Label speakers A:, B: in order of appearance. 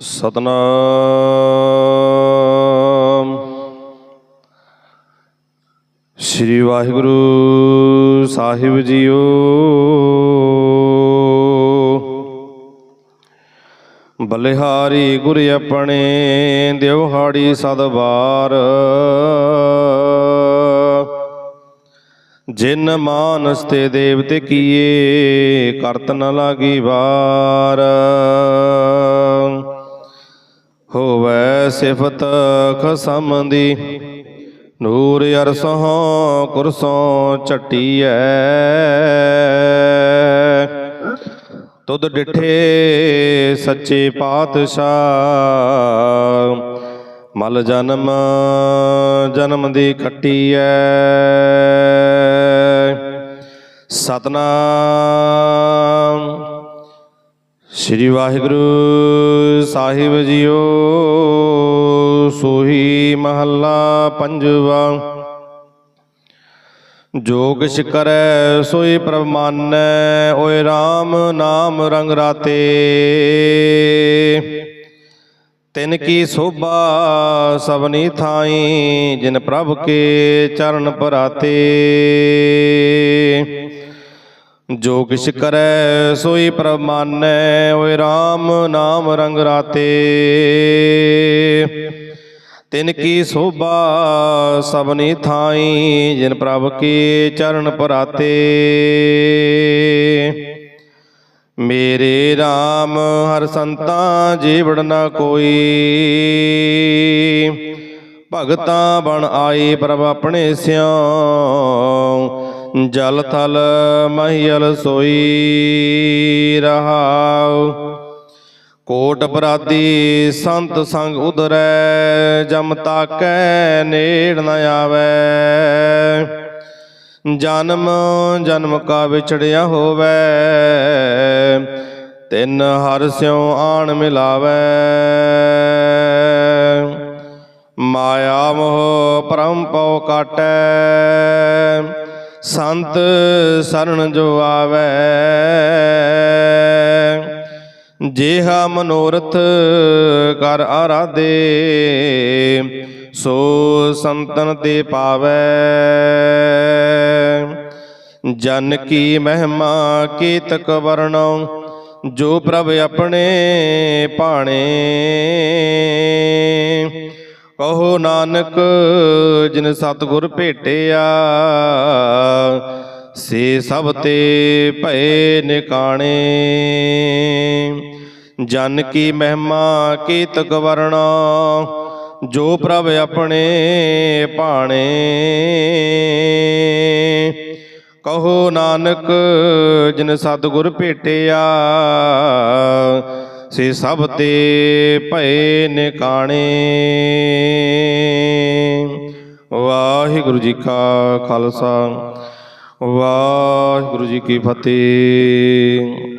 A: ਸਤਨਾਮ। ਸ੍ਰੀ ਵਾਹਿਗੁਰੂ ਸਾਹਿਬ ਜੀਓ। ਬਲਿਹਾਰੀ ਗੁਰ ਆਪਣੇ ਦਿਵਹਾੜੀ ਸਦਵਾਰ ਜਿਨ ਮਾਨਸ ਤੇ ਦੇਵਤੇ ਕੀਏ, ਕਰਤ ਨ ਲਾਗੀ ਵਾਰ। ਹੋਵੈ ਸਿਫਤ ਖਸਮ ਦੀ। ਨੂਰ ਅਰਸੋਂ ਕੁਰਸੋਂ ਝਟੀਐ। ਤੁਧ ਡਿਠੇ ਸੱਚੇ ਪਾਤਸ਼ਾਹ। ਮਲ ਜਨਮ ਜਨਮ ਦੀ ਖੱਟੀ ਐ ਸਤਨਾਮ। ਸ੍ਰੀ ਵਾਹਿਗੁਰੂ ਸਾਹਿਬ ਜੀਓ, ਸੋਹੀ ਮਹੱਲਾ ਪੰਜਵਾ। ਜੋ ਕਿਛ ਕਰੈ ਸੋਈ ਪ੍ਰਭ ਮਾਨੈ, ਓਏ RAM ਨਾਮ ਰੰਗ ਰਾਤੇ। ਤਿਨ ਕੀ ਸੋਭਾ ਸਭਨੀ ਥਾਈ, ਜਿਨ ਪ੍ਰਭ ਕੇ ਚਰਨ ਪਰਾਤੇ। ਜੋ ਕਿਛ ਕਰੈ ਸੋਈ ਪ੍ਰਮਾਨੈ, ਓਏ RAM ਨਾਮ ਰੰਗ ਰਾਤੇ। ਤਿਨ ਕੀ ਸੋਭਾ ਸਭਨੀ ਥਾਈ, ਜਿਨ ਪ੍ਰਭ ਕੀ ਚਰਨ ਪਰਾਤੇ। ਮੇਰੇ RAM ਹਰ ਸੰਤਾਂ ਜੀਵੜ ਨਾ ਕੋਈ। ਭਗਤਾਂ ਬਣ ਆਈ ਪ੍ਰਭ ਆਪਣੇ ਸਿਉ। ਜਲ ਥਲ ਮਹੀਲ ਸੋਈ ਰਹਾਉ। ਕੋਟ ਅਪਰਾਧੀ ਸੰਤ ਸੰਗ ਉਦਰੈ ਜਮ ਤਾਕੈ ਨੇੜ ਨ ਆਵੈ। ਜਨਮ ਜਨਮ ਕਾ ਵਿਛੜਿਆ ਹੋਵੇ, ਤਿੰਨ ਹਰ ਸਿਉ ਆਣ ਮਿਲਾਵੈ। ਮਾਇਆ ਮੋਹ ਪਰਮ ਪਉ ਕਾਟੈ ਸੰਤ ਸਰਨ ਜੋ ਆਵੇ, ਜਿਹਾ ਮਨੋਰਥ ਕਰ ਆਰਾਧੇ, ਸੋ ਸੰਤਨ ਤੇ ਪਾਵੇ। ਜਨ ਕੀ ਮਹਿਮਾ ਕੀਤਕ ਵਰਣਉ ਜੋ ਪ੍ਰਭ ਆਪਣੇ ਭਾਣੇ। ਕਹੋ ਨਾਨਕ, ਜਿਨ ਸਤਿਗੁਰ ਭੇਟਿਆ, ਸੇ ਸਭ ਤੇ ਭਏ ਨਿਕਾਣੇ। ਜਨ ਕੀ ਮਹਿਮਾ ਕੀਤਕ ਵਰਣਾ, ਜੋ ਪ੍ਰਭ ਆਪਣੇ ਭਾਣੇ। ਕਹੋ ਨਾਨਕ, ਜਿਨ ਸਤਿਗੁਰ ਭੇਟਿਆ ਸੇ ਸਭ ਤੇ ਭਏ ਨਿਕਾਣੇ। ਵਾਹਿਗੁਰੂ ਜੀ ਕਾ ਖਾਲਸਾ। ਵਾਹਿਗੁਰੂ ਜੀ ਕੀ ਫਤਿਹ।